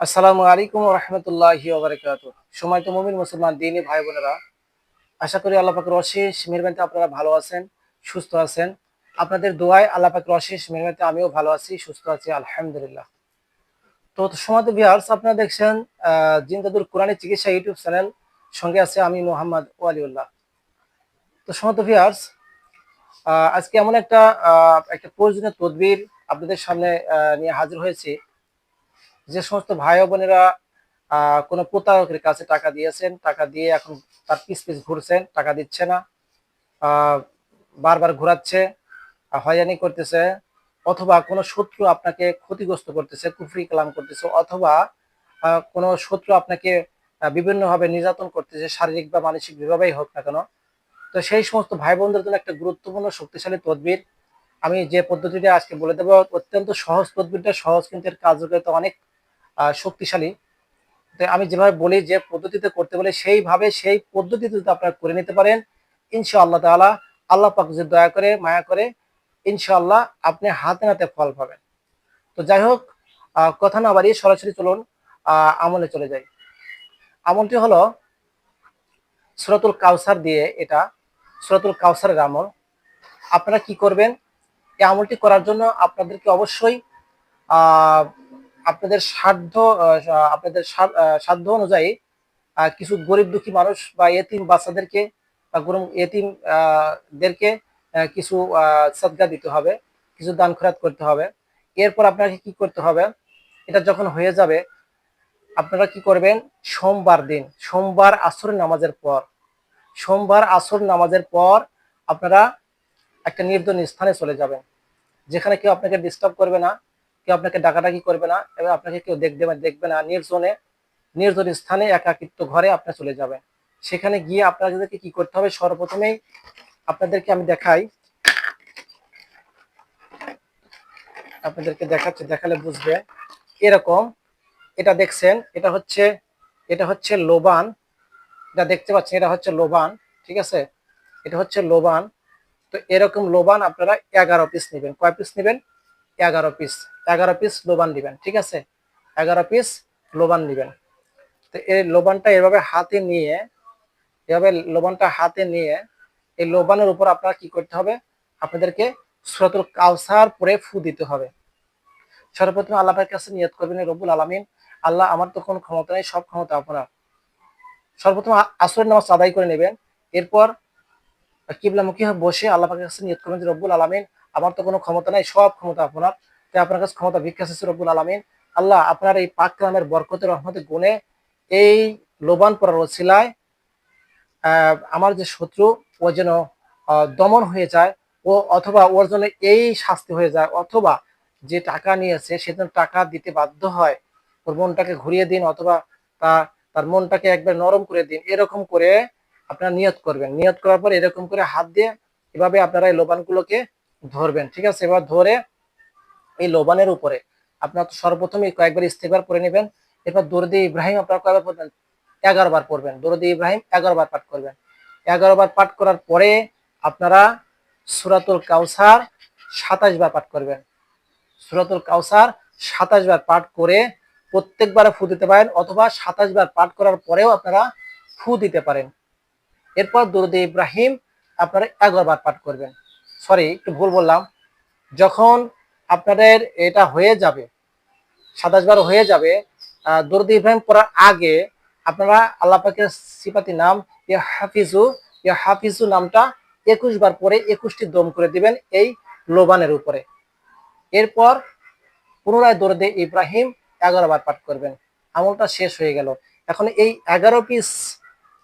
আসসালামু আলাইকুম রহমতুল্লাহ ওবরাকাত সময় তো মমিন মুসলমান দিনী ভাই বোনেরা। আশা করি আল্লাহ পাকের অশেষ মেহরবানিতে আপনারা ভালো আছেন সুস্থ আছেন। আপনাদের দোয়ায় আল্লাহ পাকের অশেষ মেহরবানিতে আমিও ভালো আছি সুস্থ আছি আলহামদুলিল্লাহ। তো সময় বিহার্স আপনারা দেখছেন আহ, জিন্দাদুল কোরআনী চিকিৎসা ইউটিউব চ্যানেল। সঙ্গে আছে আমি মোহাম্মদ ওয়ালিউল্লাহ। তো সময় বিহার্স আজকে এমন একটা একটা প্রয়োজনীয় তদবির আপনাদের সামনে নিয়ে হাজির হয়েছি। যে সমস্ত ভাই বোনেরা কোনো প্রতারকের কাছে টাকা দিয়েছেন, টাকা দিয়ে এখন তার পিস পিস ঘুরছেন, টাকা দিচ্ছে না বারবার ঘোরাচ্ছে হয়রানি করতেছে, অথবা কোনো শত্রু আপনাকে ক্ষতিগ্রস্ত করতেছে, কুফরি কালাম করতেছে, অথবা কোনো শত্রু আপনাকে বিভিন্নভাবে নির্যাতন করতেছে, শারীরিক বা মানসিক বিভাবেই হোক না কেন, তো সেই সমস্ত ভাই বোনদের জন্য একটা গুরুত্বপূর্ণ, শক্তিশালী তদবির। আমি যে পদ্ধতিটা আজকে বলে দেবো, অত্যন্ত সহজ তদবিরটা, সহজ কিন্তু এর কার্যকারিতা অনেক শক্তিশালী। আমি যেভাবে বলি যে পদ্ধতিতে করতে বলে সেইভাবে সেই পদ্ধতিতে যদি আপনারা করে নিতে পারেন, ইনশাআল্লাহ তাআলা আল্লাহ পাক যদি দয়া করে, মায়া করে, ইনশাআল্লাহ আপনি হাতে নাতে ফল পাবেন। তো যাই হোক কথা না বাড়িয়ে সরাসরি চলুন আমলে চলে যাই। আমলটি হলো সুরাতুল কাউসার দিয়ে এটা, সুরাতুল কাউসারের আমল। আপনারা কি করবেন? এই আমলটি করার জন্য আপনাদেরকে অবশ্যই আপনাদের সাধ্য আপনাদের সাধ্য অনুযায়ী কিছু গরিব দুঃখী মানুষ বা এতিম বাচ্চাদেরকে গরম এতিম দেরকে কিছু সদগা দিতে হবে, কিছু দান খরাত করতে হবে। এরপর আপনাকে কি করতে হবে? এটা যখন হয়ে যাবে, আপনারা কি করবেন? সোমবার দিন, সোমবার আসর নামাজের পর, সোমবার আসর নামাজের পর আপনারা একটা নির্জন স্থানে চলে যাবেন, যেখানে কেউ আপনাকে ডিস্টার্ব করবে না। কেউ আপনাকে ডাকাডাকি করবে না এবং আপনাকে কেউ দেখবে দেখবে না। নির্জনে, নির্জন স্থানে একাকিত্ব ঘরে আপনি চলে যাবেন। সেখানে গিয়ে আপনাদেরকে কি করতে হবে, সর্বপ্রথমেই আপনাদেরকে আমি দেখাই। আপনাদেরকে দেখাচ্ছি, দেখালে বুঝবে। এরকম, এটা দেখছেন, এটা হচ্ছে এটা হচ্ছে লোবান। এটা দেখতে পাচ্ছেন, এটা হচ্ছে লোবান, ঠিক আছে? এটা হচ্ছে লোবান। তো এরকম লোবান আপনারা এগারো পিস নেবেন। কয় পিস নেবেন? এগারো পিস এগারো পিস লোবান নেবেন ঠিক আছে? এগারো পিস লোবান নেবেন তো এই লোবানটা এভাবে হাতে নিয়ে, এভাবে লোবানটা হাতে নিয়ে এই লোবানের উপর আপনারা কি করতে হবে? আপনাদেরকে সুরাতুল কাউসার পরে ফু দিতে হবে। সর্বপ্রথম আল্লাহের কাছে নিয়ত করবেন রবুল আলমিন, আল্লাহ আমার তো কোনো ক্ষমতা নেই, সব ক্ষমতা আপনার। সর্বপ্রথম আসরের নামাজ আদায় করে নেবেন। এরপর কিবলামুখী বসে আল্লাহ পাকের কাছে নিয়ত করবেন রব্বুল আলমিন, আমার তো কোনো ক্ষমতা নাই, সব ক্ষমতা আপনার। তাই আপনার কাছে ক্ষমতা, ভিক্ষা চাইছে রব্বুল আলমিন? আল্লাহ আপনার এই পাক কালামের বরকতের রহমতে, গুণে এই লোবান পড়ার ওসিলায় আমার যে শত্রু, ও যেন দমন হয়ে যায়, ও অথবা ওর জন্য এই শাস্তি হয়ে যায়, অথবা যে টাকা নিয়েছে, সে যেন টাকা দিতে বাধ্য হয়, ওর মনটাকে ঘুরিয়ে দিন, অথবা তা, তার মনটাকে একবার নরম করে দিন, এরকম করে আপনারা নিয়ত করবেন। নিয়ত করার পর এরকম করে হাত দিয়ে এভাবে আপনারা এই লোবানগুলোকে ধরবেন, ঠিক আছে? এবার ধরে এই লোবানের উপরে। আপনার সর্বপ্রথমে কয়েকবার ইস্তেকবার পড়ে নেবেন। এরপর দরদি ইব্রাহিম আপনারা কয়বার পড়বেন? এগারো বার পড়বেন। দরদি ইব্রাহিম এগারো বার পাঠ করবেন। এগারো বার পাঠ করার পরে আপনারা সুরাতুল কাউসার সাতাশ বার পাঠ করবেন। সুরাতুল কাউসার সাতাশ বার পাঠ করে প্রত্যেকবারে ফু দিতে পারেন অথবা সাতাশ বার পাঠ করার পরেও আপনারা ফু দিতে পারেন। এরপর দরুদে ইব্রাহিম আপনারা এগারো বার পাঠ করবেন। সরি, একটু ভুল বললাম। যখন আপনাদের এটা হয়ে যাবে। সাতাশ বার হয়ে যাবে। দরুদ ইব্রাহিম পড়ার আগে আপনারা আল্লাহ পাকের সিপাতি নাম ইয়া হাফিজু ইয়া হাফিজু নামটা একুশ বার পরে একুশটি দম করে দিবেন এই লোবানের উপরে। এরপর পুনরায় দরদে ইব্রাহিম এগারো বার পাঠ করবেন। আমলটা শেষ হয়ে গেল। এখন এই এগারো পিস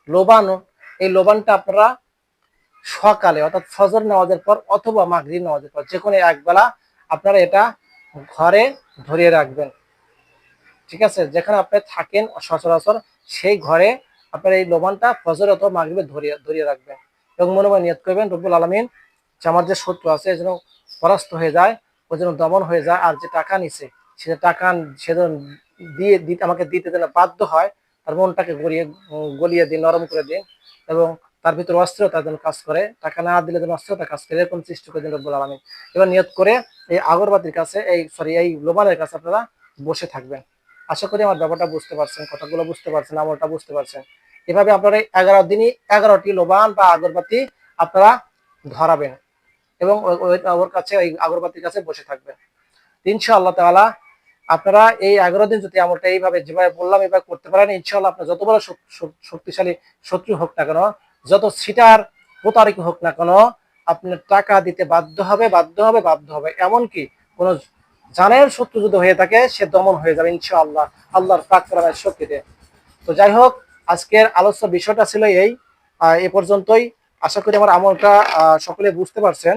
লোবান, এই লোবানটা আপনারা সকালে, অর্থাৎ ফজর নামাজের পর অথবা মাগরিব নামাজের পর যে কোনো একবেলা আপনারা এটা ঘরে ধরিয়ে রাখবেন। ঠিক আছে? যেখানে আপনি থাকেন সচরাচর সেই ঘরে আপনার এই লোবানটা ফজর অথবা মাগরিবে ধরিয়ে ধরিয়ে রাখবেন। এবং মনে মনে নিয়ত করবেন, রব্বুল আলমিন যে আমার যে শত্রু আছে, যেন পরাস্ত হয়ে যায়, ও যেন দমন হয়ে যায়, আর যে টাকা নিছে, সে টাকা সে যেন দিয়ে দিতে, আমাকে দিতে যেন বাধ্য হয়, তার মনটাকে গড়িয়ে গলিয়ে দিন, নরম করে দিন এবং তার ভিতরে অস্থিরতা যেন কাজ করে। টাকা না দিলে যেন অস্থিরতা কাজ করে, এরকম সৃষ্টি করে দিন রব্বুল আলমিন। এবার নিয়ত করে এই আগরবাতির কাছে, এই সরি এই লোবানের কাছে আপনারা বসে থাকবেন। আশা করি আমার ব্যাপারটা বুঝতে পারছেন, কথাগুলো বুঝতে পারছেন, আমলটা বুঝতে পারছেন। এভাবে আপনারা এগারো দিনই এগারোটি লোবান বা আগরবাতি আপনারা ধরাবেন এবং ওর কাছে, ওই আগরবাতির কাছে বসে থাকবেন। ইনশাআল্লাহ তালা আপনারা এই এগারো দিন যদি আমলটা এইভাবে যেভাবে বললাম এইভাবে করতে পারেন, ইনশাআল্লাহ আপনার যত বড় শক- শক- শক্তিশালী শত্রু হোক না কেন, যত সিটার প্রতারক হোক না কেন আপনার টাকা দিতে বাধ্য হবে বাধ্য হবে বাধ্য হবে। এমনকি কোন জানের শত্রু যদি হয়ে থাকে, সে দমন হয়ে যাবে ইনশাআল্লাহ। আল্লাহর পাক কালামের শক্তিতে তো যাই হোক, আজকের আলোচ্য বিষয়টা ছিল এই। এ পর্যন্তই। আশা করি আমার আমলটা সকলে বুঝতে পারছেন।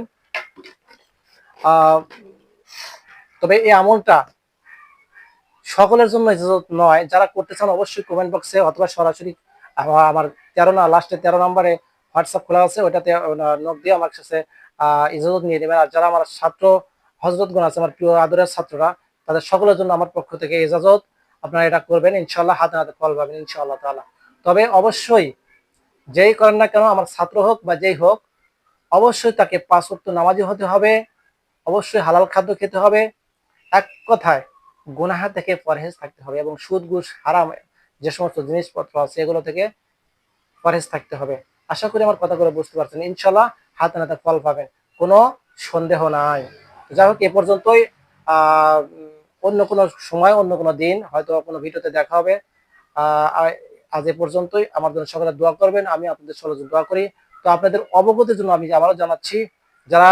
তবে এই আমলটা সকলের জন্য নয়। যারা করতে চান অবশ্যই কমেন্ট বক্সে অথবা সরাসরি আমার তেরো না লাস্টে তেরো নম্বরে হোয়াটসঅ্যাপ খোলা আছে ওটাতে নক দিয়ে আমার কাছে ইজাজত নিয়ে নেবেন। আর যারা আমার ছাত্র হজরতগণ আছে, আমার প্রিয় আদরের ছাত্ররা, তাদের সকলের জন্য আমার পক্ষ থেকে ইজাজত। আপনারা এটা করবেন ইনশাল্লাহ হাতে হাতে ফল পাবেন, ইনশাআল্লাহ তাআলা। তবে অবশ্যই, যেই করেন না কেন, আমার ছাত্র হোক বা যেই হোক, অবশ্যই তাকে পাঁচ ওয়াক্ত নামাজি হতে হবে, অবশ্যই হালাল খাদ্য খেতে হবে। এক কথায়, গুনাহা থেকে পরহেজ থাকতে হবে এবং সুদ, ঘুষ, হারাম, যে সমস্ত জিনিসপত্র আছে, এগুলো থেকে পরহেজ থাকতে হবে। আশা করি আমার কথাগুলো বুঝতে পারছেন। ইনশাল্লাহ হাতে নাতে ফল পাবেন। কোনো সন্দেহ নাই। যাই হোক, এ পর্যন্তই। অন্য কোনো সময়, অন্য কোনো দিন, হয়তো কোনো ভিডিওতে দেখা হবে। আজ এ পর্যন্তই। আমার জন্য সকলে দোয়া করবেন। আমি আপনাদের সকলের দোয়া করি। তো আপনাদের অবগতির জন্য আমি আবারও জানাচ্ছি, যারা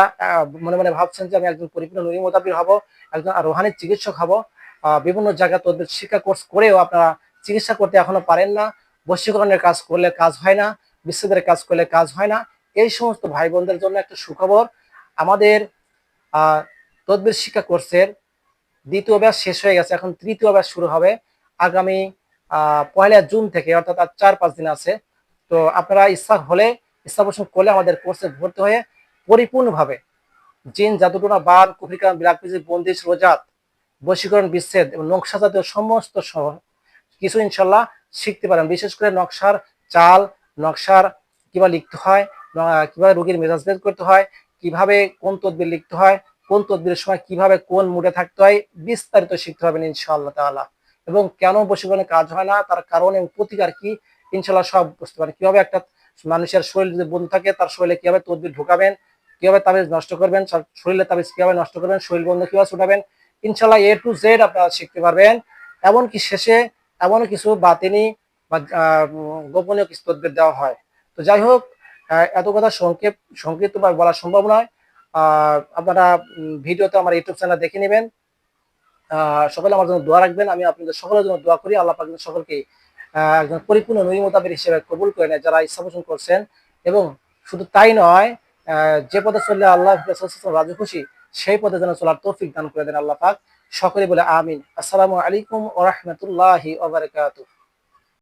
মনে মনে ভাবছেন যে আমি একজন পরিপূর্ণ নুরি মোতাবির হব, একজন রোহানি চিকিৎসক হব বিভিন্ন জায়গায় তোদের শিক্ষা কোর্স করেও আপনারা চিকিৎসা করতে এখনও পারেন না। বশীকরণের কাজ করলে কাজ হয় না। বিচ্ছেদের কাজ করলে কাজ হয় না। এই সমস্ত ভাই বোনদের জন্য একটা সুখবর, আমাদের তদবির শিক্ষা কোর্সের দ্বিতীয় ব্যাচ শেষ হয়ে গেছে। এখন তৃতীয় ব্যাচ শুরু হবে আগামী পয়লা জুন থেকে, অর্থাৎ আর চার পাঁচ দিন আছে। তো আপনারা ইচ্ছা হলে ইচ্ছা পোষণ করলে আমাদের কোর্সে ভর্তি হয়ে পরিপূর্ণভাবে জিন জাদুটোনা, বান, কুফরিকান বিলাকপিজি বন্দিশ, রোজাত, বশীকরণ, বিচ্ছেদ এবং নকশা জাতীয় সমস্ত কিছু ইনশাল্লাহ শিখতে পারেন। বিশেষ করে নকশার চাল নকশার কীভাবে লিখতে হয় কীভাবে রোগীর মেজাজ বের করতে হয়, কীভাবে কোন তদবির লিখতে হয়, কোন তদবিরের সময় কীভাবে কোন মুডে থাকতে হয়, বিস্তারিত শিখতে পারবেন ইনশাআল্লাহ তাআলা। এবং কেন বশীকরণে কাজ হয় না, তার কারণ এবং প্রতিকার কি ইনশাল্লাহ সব বুঝতে পারেন কীভাবে একটা মানুষের শরীর যদি বন্ধ থাকে, তার শরীরে কীভাবে তদবির ঢোকাবেন, কীভাবে তাবিজ নষ্ট করবেন শরীরে তাবিজ কীভাবে নষ্ট করবেন, শরীর বন্ধ কীভাবে ছুটাবেন ইনশাল্লাহ এ টু জেড আপনারা শিখতে পারবেন। এমনকি শেষে এমন কিছু বাতিনি বা গোপনীয় কিছু তদবির দেওয়া হয়। তো যাই হোক এত কথা সংক্ষেপ, সংক্ষিপ্ত বা বলা সম্ভব নয়। আপনারা ভিডিওতে আমার ইউটিউব চ্যানেল দেখে নেবেন। সকলে আমার জন্য দোয়া রাখবেন। আমি আপনাদের সকলের জন্য দোয়া করি। আল্লাহ পাক সকলকে একজন পরিপূর্ণ নবী মোতাবেক হিসেবে কবুল করে নেয় যারা ইচ্ছা পোষণ করছেন। এবং শুধু তাই নয় যে পথে চললে আল্লাহ রাজু, খুশি, সেই পথে যেন চলার তৌফিক দান করে দেন আল্লাহ পাক। সকলে বলে আমিন। আসসালামু আলাইকুম ওয়া রাহমাতুল্লাহি ওয়া বারাকাতুহু।